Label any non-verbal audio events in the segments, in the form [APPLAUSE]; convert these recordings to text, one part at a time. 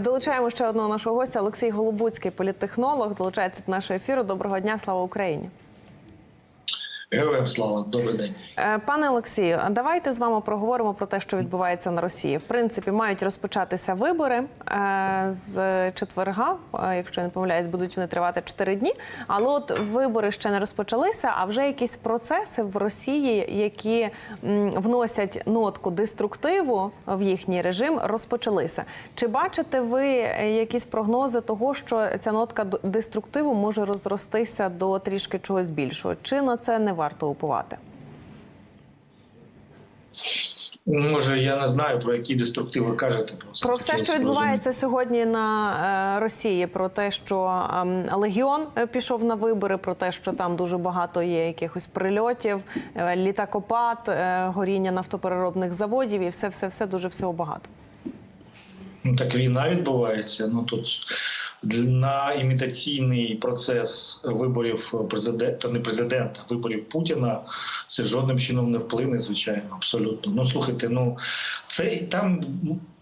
Долучаємо ще одного нашого гостя Олексій Голубуцький, політтехнолог, долучається до нашого ефіру. Доброго дня, слава Україні. Героям слава, добрий день. Е, Пане Олексію, давайте з вами проговоримо про те, що відбувається на Росії. В принципі, мають розпочатися вибори е, з четверга, е, якщо я не помиляюсь, будуть вони тривати 4 дні. Але от вибори ще не розпочалися, а вже якісь процеси в Росії, які вносять нотку деструктиву в їхній режим, розпочалися. Чи бачите ви якісь прогнози того, що ця нотка деструктиву може розростися до трішки чогось більшого? Чи на це не варто уповати? Може, я не знаю про які деструктиви ви кажете. Просто Про все, що відбувається сьогодні на е, Росії, про те, що ем, Легіон е, пішов на вибори, про те, що там дуже багато є якихось прильотів, е, літакопад, горіння нафтопереробних заводів і все, все, все дуже всього багато. Ну так війна відбувається. Ну тут на імітаційний процес виборів президента, не президента, виборів Путіна це жодним чином не вплине, звичайно, абсолютно. Ну слухайте, ну це там.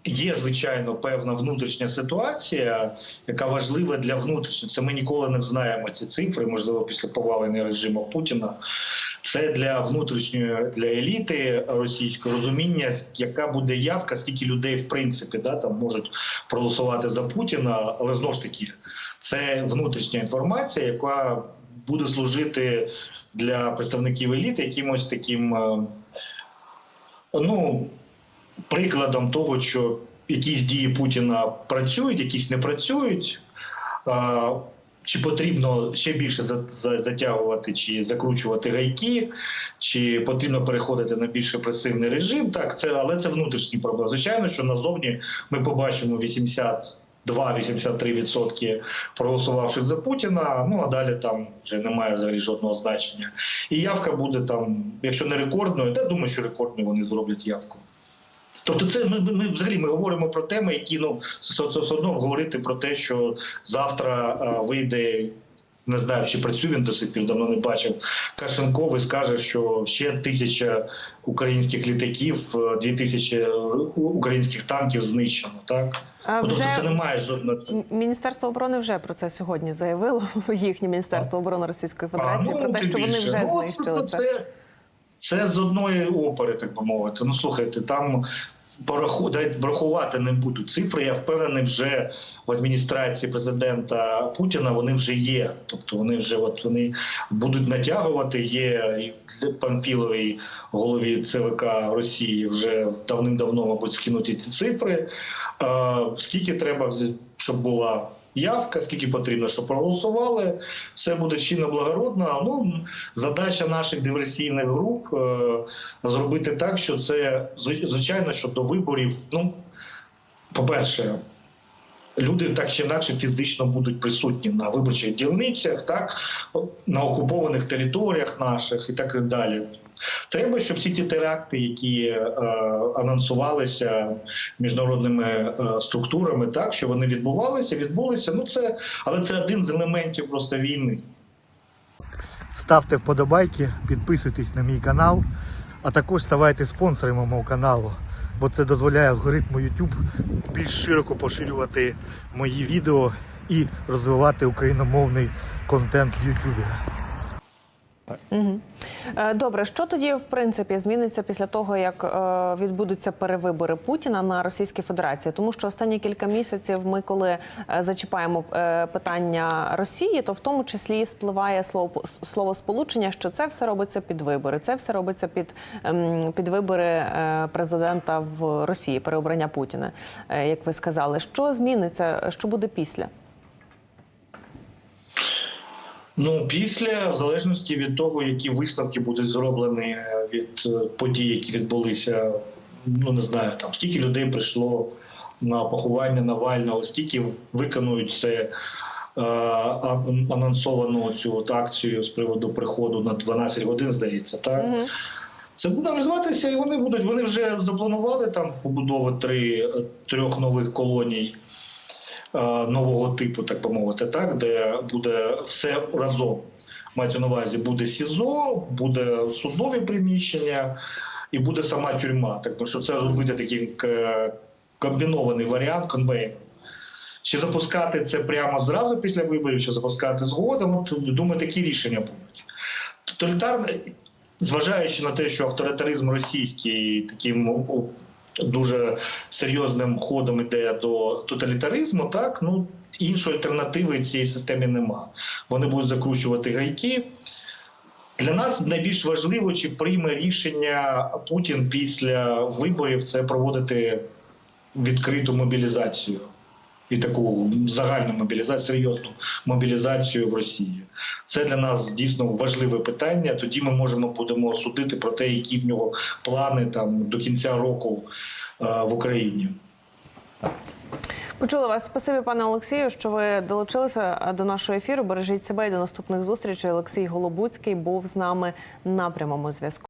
Є звичайно певна внутрішня ситуація, яка важлива для внутрішнього. Це ми ніколи не знаємо ці цифри, можливо, після повалення режиму Путіна. Це для внутрішньої для еліти російського розуміння, яка буде явка, скільки людей в принципі да там можуть проголосувати за Путіна, але знову ж таки, це внутрішня інформація, яка буде служити для представників еліти якимось таким е, ну прикладом того, що якісь дії Путіна працюють, якісь не працюють. Чи потрібно ще більше за- за- затягувати чи закручувати гайки, чи потрібно переходити на більш репресивний режим? Так, це але це внутрішні проблеми. Звичайно, що назовні ми побачимо 82-83% проголосувавших за Путіна. Ну а далі там вже немає взагалі жодного значення. І явка буде там, якщо не рекордною, я думаю, що рекордною вони зроблять явку. Тобто, це ми, ми, взагалі ми говоримо про теми, які ну все одно говорити про те, що завтра а, вийде. Не знаю, чи працює він до сих пір, давно не бачив. Кашенков і скаже, що ще тисяча українських літаків, е, дві тисячі українських танків знищено. Так А ну, тобто вже- це немає жодного. Міністерство оборони вже про це сьогодні заявило. [LAUGHS] Їхнє міністерство оборони Російської Федерації про те, що вони вже Ну, знищили це. це. Це з одної опери, так би мовити. Ну слухайте, там врахувати не буду цифри. Я впевнений, вже в адміністрації президента Путіна вони вже є. Тобто вони вже от вони будуть натягувати. Є Панфіловій голові ЦВК Росії вже давним-давно, мабуть, скинуті ці цифри. Скільки треба, щоб була явка, скільки потрібно, щоб проголосували. Все буде чинно благородно. Ну задача наших диверсійних груп е, зробити так, що це звичайно, що до виборів. Ну, по-перше, люди так чи інакше фізично будуть присутні на виборчих дільницях, так на окупованих територіях наших і так далі. Треба, щоб всі ті теракти, які е, анонсувалися міжнародними е, структурами, так що вони відбувалися, відбулися. Ну це, але це один з елементів просто війни. Ставте вподобайки, підписуйтесь на мій канал, а також ставайте спонсорами мого каналу, бо це дозволяє алгоритму YouTube більш широко поширювати мої відео і розвивати україномовний контент в YouTube. Мгм. Е, Добре, що тоді в принципі зміниться після того, як е, відбудуться перевибори Путіна на Російській Федерації? Тому що останні кілька місяців ми, коли е, зачіпаємо е, питання Росії, то в тому числі спливає слово слово сполучення, що це все робиться під вибори. Це все робиться під, ем, під вибори е, президента в Росії, переобрання Путіна, е, як ви сказали. Що зміниться? Що буде після? Ну, після, в залежності від того, які висновки будуть зроблені е, від е, подій, які відбулися, ну не знаю, там скільки людей прийшло на поховання Навального, стільки виконують це е, анонсовану цю от акцію з приводу приходу на 12 годин, здається, так. Мгм. Це буде розвиватися, і вони будуть. Вони вже запланували там побудову три трьох нових колоній нового типу, так би мовити, так де буде все разом. Мається на увазі, буде СІЗО, буде судові приміщення і буде сама тюрма. Так що це зробити такий е, комбінований варіант конвейер. Чи запускати це прямо зразу після виборів, чи запускати згодом? От, думаю, такі рішення будуть. Тоталітарне, зважаючи на те, що авторитаризм російський таким дуже серйозним ходом іде до тоталітаризму, так ну іншої альтернативи цій системі нема. Вони будуть закручувати гайки. Для нас найбільш важливо, чи прийме рішення Путін після виборів це проводити відкриту мобілізацію і таку загальну мобілізацію, серйозну мобілізацію в Росії. Це для нас дійсно важливе питання. Тоді ми можемо будемо судити про те, які в нього плани там до кінця року е, в Україні. Почули вас. Спасибі, пане Олексію, що ви долучилися е, до нашого ефіру. Бережіть себе і до наступних зустрічей. Олексій Голобуцький був з нами на прямому зв'язку.